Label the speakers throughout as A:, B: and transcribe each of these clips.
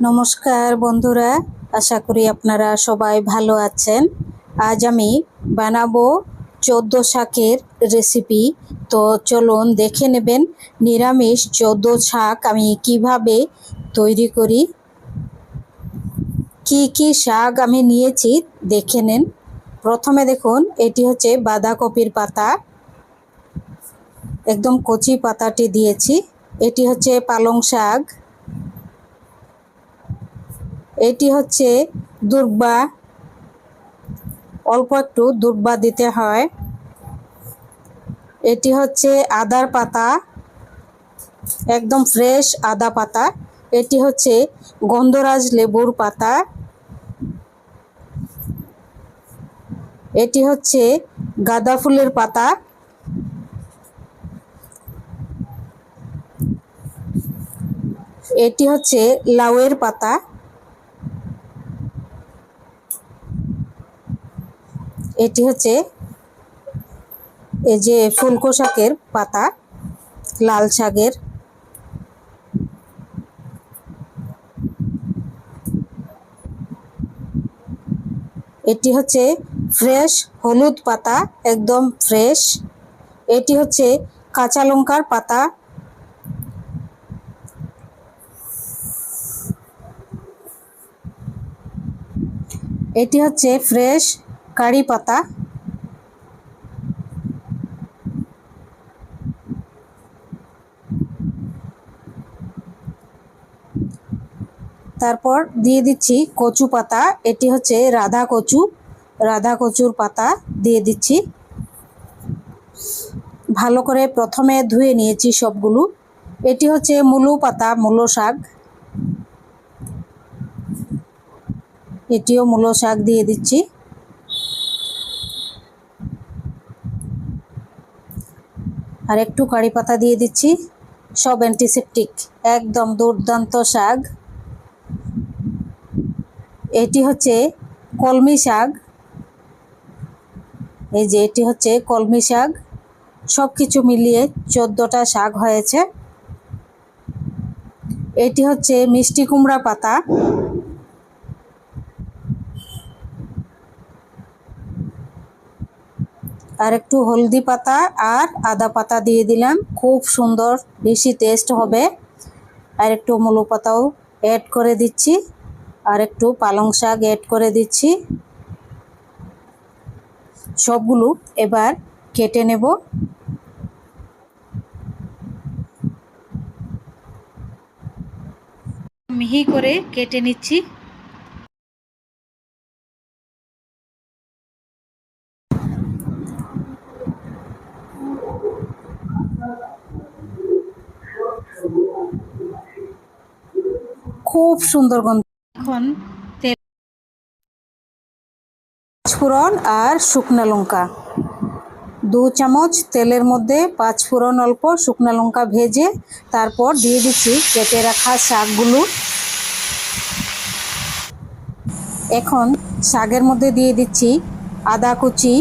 A: নমস্কার বন্ধুরা, আশা করি আপনারা সবাই ভালো আছেন। আজ আমি বানাবো চোদ্দ শাকের রেসিপি তো চলুন দেখে নেবেন নিরামিষ চোদ্দ শাক আমি কীভাবে তৈরি করি। কি কি শাক আমি নিয়েছি দেখে নেন। প্রথমে দেখুন, এটি হচ্ছে বাঁধাকপির পাতা। একদম কচি পাতাটি দিয়েছি। এটি হচ্ছে পালং শাক। এটি হচ্ছে দুর্বা। অল্প একটু দুর্বা দিতে হয়। এটি হচ্ছে আদার পাতা। একদম ফ্রেশ আদা পাতা। এটি হচ্ছে গন্ধরাজ লেবুর পাতা। এটি হচ্ছে গাঁদা ফুলের পাতা। এটি হচ্ছে লাউয়ের পাতা। এটি হচ্ছে এই যে ফুলকো শাকের পাতা, লাল শাকের এটি হচ্ছে ফ্রেশ হলুদ পাতা, একদম ফ্রেশ। এটি হচ্ছে কাঁচা লঙ্কার পাতা। এটি হচ্ছে ফ্রেশ কারি পাতা। তারপর দিয়ে দিচ্ছি কচু পাতা। এটি হচ্ছে রাধা কচু। রাধা কচুর পাতা দিয়ে দিচ্ছি। ভালো করে প্রথমে ধুয়ে নিয়েছি সবগুলো। এটি হচ্ছে মূলো পাতা, মূলো শাক। এটিও মূলো শাক দিয়ে দিচ্ছি। আর একটু কারি পাতা দিয়ে দিচ্ছি। সব অ্যান্টিসেপটিক একদম দুর্দান্ত শাক। এটি হচ্ছে কলমি শাক। এই যে এটি হচ্ছে কলমি শাক। সব কিছু মিলিয়ে চোদ্দোটা শাক হয়েছে। এটি হচ্ছে মিষ্টি কুমড়া পাতা। আর একটু হলদি পাতা আর আদা পাতা দিয়ে দিলাম। খুব সুন্দর, বেশি টেস্ট হবে। আর একটু মুলো পাতাও অ্যাড করে দিচ্ছি। আর একটু পালং শাক অ্যাড করে দিচ্ছি। সবগুলো এবার কেটে নেব। মিহি করে কেটে নিচ্ছি। খুব সুন্দর গন্ধ। এখন তেল পাঁচফোড়ন আর শুকনো লঙ্কা। দু চামচ তেলের মধ্যে পাঁচ ফোড়ন অল্প শুকনো লঙ্কা ভেজে তারপর দিয়ে দিচ্ছি কেটে রাখা শাকগুলো। এখন শাকের মধ্যে দিয়ে দিচ্ছি আদা কুচি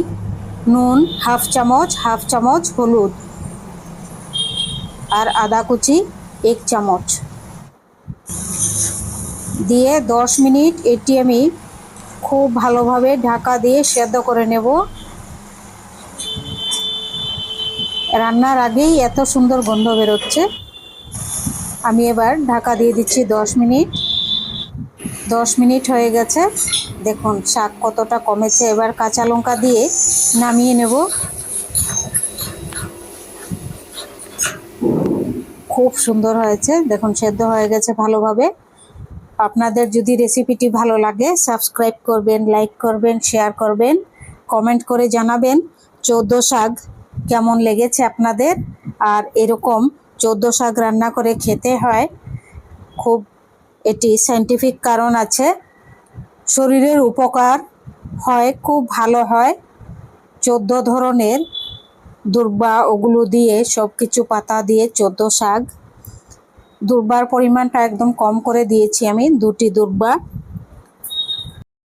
A: নুন, হাফ চামচ হাফ চামচ হলুদ আর আদা কুচি, এক চামচ। দিয়ে দশ মিনিট এটি আমি খুব ভালোভাবে ঢাকা দিয়ে সেদ্ধ করে নেব। রান্নার আগেই এত সুন্দর গন্ধ বেরোচ্ছে। আমি এবার ঢাকা দিয়ে দিচ্ছি দশ মিনিট। দশ মিনিট হয়ে গেছে। দেখুন, শাক কতটা কমেছে। এবার কাঁচা লঙ্কা দিয়ে নামিয়ে নেব। খুব সুন্দর হয়েছে। দেখুন, সেদ্ধ হয়ে গেছে ভালোভাবে। আপনাদের যদি রেসিপিটি ভালো লাগে, সাবস্ক্রাইব করবেন, লাইক করবেন, শেয়ার করবেন, কমেন্ট করে জানাবেন চৌদ্দ শাক কেমন লেগেছে আপনাদের। আর এরকম চৌদ্দ শাক রান্না করে খেতে হয়। খুব এটি সাইন্টিফিক কারণ আছে। শরীরের উপকার হয়, খুব ভালো হয়। চোদ্দ ধরনের দুর্বা ওগুলো দিয়ে সব কিছু পাতা দিয়ে চোদ্দ শাক। দুর্বার পরিমাণটা একদম কম করে দিয়েছি আমি, দুটি দুর্বা।